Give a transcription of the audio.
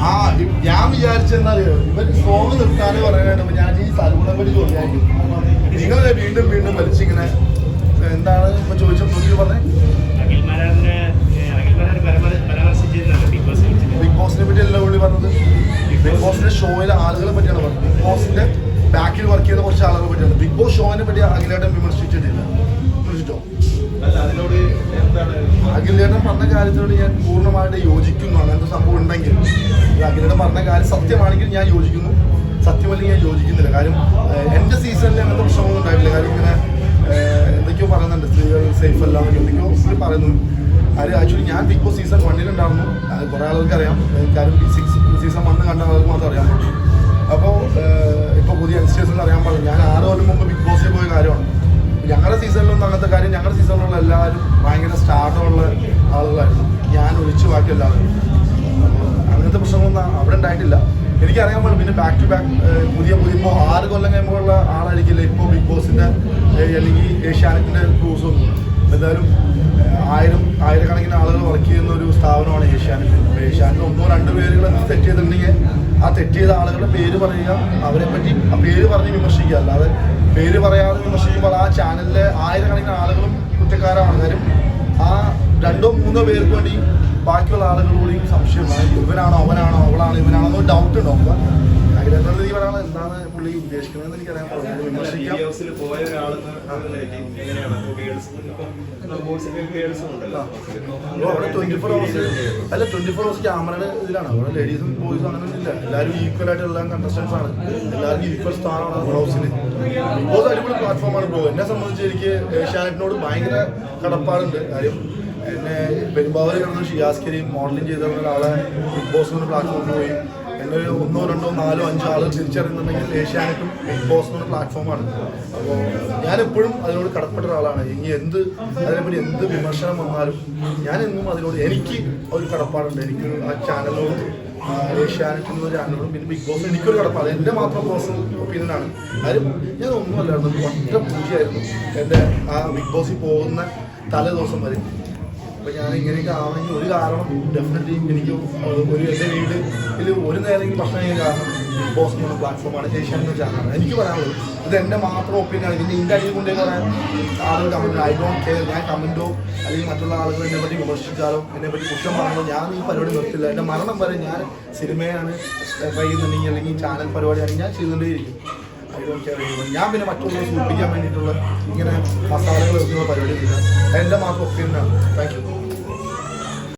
ആ ഞാൻ വിചാരിച്ചെന്നറിയോ ഇവർ സോങ് നിർത്താന് പറയാനായിട്ട് ഞാൻ ഈ സലൂണെ പറ്റി ചോദിക്കായിരിക്കും. നിങ്ങൾ വീണ്ടും വീണ്ടും വലിച്ചിങ്ങനെ എന്താണ് ഇപ്പൊ ചോദിച്ച പുതിയ പറഞ്ഞേ? ബിഗ് ബോസിനെ പറ്റി അല്ല പുള്ളി പറഞ്ഞത്? ബിഗ് ബോസിന്റെ ഷോയിലെ ആളുകളെ പറ്റിയാണ് പറഞ്ഞത്. ബിഗ് ബോസിന്റെ ബാക്കിൽ വർക്ക് ചെയ്ത കുറച്ച് ആളുകളെ പറ്റിയാണ്. ബിഗ് ബോസ് ഷോനെ പറ്റി അഖിലേട്ടൻ വിമർശിച്ചിട്ടില്ല. വിമർശിച്ചോ? അതിനോട് അഖിലേട്ടൻ പറഞ്ഞ കാര്യത്തിനോട് ഞാൻ പൂർണമായിട്ട് യോജിക്കുന്നു. അങ്ങനത്തെ സംഭവം ഉണ്ടെങ്കിൽ. അഖിലേട്ടൻ പറഞ്ഞ കാര്യം സത്യമാണെങ്കിൽ ഞാൻ യോജിക്കുന്നു. സത്യമല്ലെങ്കിൽ ഞാൻ യോജിക്കുന്നില്ല. കാര്യം എന്റെ സീസണിൽ അങ്ങനത്തെ പ്രശ്നമൊന്നും ഉണ്ടായിട്ടില്ല. കാര്യം ഇങ്ങനെ എന്തൊക്കെയോ പറയുന്നുണ്ട്. സ്ത്രീകൾ സേഫ് അല്ല എന്നൊക്കെ എന്തൊക്കെയോ പറയുന്നു. അത് ആക്ച്വലി ഞാൻ ബിഗ് ബോസ് സീസൺ വണ്ണിലുണ്ടായിരുന്നു അത് കുറേ ആളുകൾക്ക് അറിയാം കാര്യം സിക്സ് സീസൺ വണ്ണ് കണ്ട ആളുകൾക്ക് മാത്രം അറിയാൻ പറ്റും അപ്പോൾ ഇപ്പോൾ പുതിയ യങ്സ്റ്റേഴ്സിന് അറിയാൻ പറഞ്ഞു ഞാൻ ആറ് കൊല്ലം മുമ്പ് ബിഗ് ബോസിൽ പോയ കാര്യമാണ്. ഞങ്ങളുടെ സീസണിലൊന്നും അങ്ങനത്തെ കാര്യം ഞങ്ങളുടെ സീസണിലുള്ള എല്ലാവരും ഭയങ്കര സ്റ്റാർട്ടുള്ള ആളുകളായിരുന്നു. ഞാൻ ഒഴിച്ചു ബാക്കി എല്ലാവരും. അങ്ങനത്തെ പ്രശ്നങ്ങളൊന്നും അവിടെ ഉണ്ടായിട്ടില്ല. എനിക്കറിയാൻ പാടില്ല. പിന്നെ ബാക്ക് ടു ബാക്ക് പുതിയ പുതിയ ഇപ്പോൾ ആറ് കൊല്ലം കഴിയുമ്പോഴുള്ള ആളായിരിക്കില്ല ഇപ്പോൾ ബിഗ് ബോസിന്റെ സ്ഥാപനമാണ് ഏഷ്യാനെറ്റ്. അപ്പോൾ ഏഷ്യാനെറ്റ് ഒന്നോ രണ്ട് പേരുകൾ തെറ്റ് ചെയ്തിട്ടുണ്ടെങ്കിൽ ആ തെറ്റ് ചെയ്ത ആളുകളുടെ പേര് പറയുക അവരെ പറ്റി ആ പേര് പറഞ്ഞ് വിമർശിക്കുക. അല്ലാതെ പേര് പറയാതെ വിമർശിക്കുമ്പോൾ ആ ചാനലിലെ ആയിരക്കണക്കിന് ആളുകളും കുറ്റക്കാരാണ്. കാര്യം ആ രണ്ടോ മൂന്നോ പേർക്ക് വേണ്ടി ബാക്കിയുള്ള ആളുകളോടും സംശയമാണ് ഇവനാണോ അവനാണോ അവളാണോ ഇവനാണോ ഡൗട്ട് ഡൗട്ട് എന്താണ് പുള്ളി ഉദ്ദേശിക്കുന്നത് എനിക്കറിയാൻ വിമർശിക്കാം പോയ ഒരാളെന്ന് എങ്ങനെയാണ്? അവിടെ ട്വന്റി ഫോർ അവേഴ്സ് അല്ല ട്വന്റി ഫോർ അവേഴ്സ് ക്യാമറയുടെ ഇതിലാണ്. അവിടെ ലേഡീസും ബോയ്സും അങ്ങനെ ഇല്ല. എല്ലാവരും ഈക്വൽ ആയിട്ട് എല്ലാ കണ്ടസ്റ്റൻസ് ആണ്. എല്ലാവർക്കും ഈക്വൽ സ്ഥാനമാണ് ബിഗ് ബോസ് അടിപൊളി പ്ലാറ്റ്ഫോമാണ് ബ്രോ എന്നെ സംബന്ധിച്ച് എനിക്ക് ഏഷ്യാനെറ്റിനോട് ഭയങ്കര കടപ്പാടുണ്ട്. കാര്യം പിന്നെ പെരുമ്പാവൂർ കിടന്ന ഷിയാസ്കരി മോഡലിംഗ് ചെയ്ത ഒരാളെ ബിഗ് ബോസ് എന്ന പ്ലാറ്റ്ഫോമിൽ പോയി. എന്നെ ഒരു ഒന്നോ രണ്ടോ നാലോ അഞ്ചോ ആളുകൾ തിരിച്ചറിയുന്നുണ്ടെങ്കിൽ ഏഷ്യാനെറ്റും ബിഗ് ബോസ് എന്ന പ്ലാറ്റ്ഫോമാണ്. അപ്പോൾ ഞാനെപ്പോഴും അതിനോട് കടപ്പെട്ട ഒരാളാണ് ഇനി എന്ത് അതിനെപ്പറ്റി എന്ത് വിമർശനം വന്നാലും ഞാൻ എന്നും അതിനോട് എനിക്ക് ഒരു കടപ്പാടുണ്ട്. എനിക്ക് ആ ചാനലോട് ഏഷ്യാനെറ്റ് എന്ന ചാനലിനോടും പിന്നെ ബിഗ് ബോസ് എനിക്കൊരു കടപ്പാട്. എന്റെ മാത്രം പേഴ്സണൽ ഒപ്പീനിയനാണ് കാര്യം ഞാൻ ഒന്നുമല്ലായിരുന്നു ഒറ്റ പൂജയായിരുന്നു എന്റെ ആ ബിഗ് ബോസിൽ പോകുന്ന തലേ ദിവസം വരെ. അപ്പോൾ ഞാൻ ഇങ്ങനെയൊക്കെ ആവണമെങ്കിൽ ഒരു കാരണം ഡെഫിനറ്റ്ലി എനിക്ക് ഒരു എന്റെ വീട്ടിൽ ഒരു നേരം ഭക്ഷണം ചെയ്യാൻ കാരണം ബിഗ് ബോസ് എന്ന പ്ലാറ്റ്ഫോമാണ് ഏഷ്യാനെന്ന് ചാനലാണ് എനിക്ക് പറയാനുള്ളത് ഇത് എന്റെ മാത്രം ഒപ്പീനിയൻ ഇതിന്റെ ഇതിന്റെ അടിയിൽ കൊണ്ടേ പറയാൻ ആളുകൾ കമന്റ് ഐ ഡോണ്ട് കെയർ ഞാൻ കമന്റോ അല്ലെങ്കിൽ മറ്റുള്ള ആളുകൾ എന്നെ പറ്റി വിമർശിച്ചാലോ എന്നെ പറ്റി കുറ്റം പറഞ്ഞോ ഞാൻ ഈ പരിപാടി നിർത്തില്ല. എന്റെ മരണം വരെ ഞാൻ സിനിമയാണ് ചെയ്യുന്നുണ്ടെങ്കിൽ അല്ലെങ്കിൽ ചാനൽ പരിപാടിയാണെങ്കിൽ ഞാൻ ചെയ്തുകൊണ്ടേയിരിക്കും. ഞാൻ പിന്നെ മറ്റുള്ള സൂപ്പിക്കാൻ വേണ്ടിയിട്ടുള്ള ഇങ്ങനെ മസാലകൾ എത്തുന്ന പരിപാടി ഇല്ല എന്റെ മാത്രം ഒപ്പീനിയനാണ് താങ്ക് യു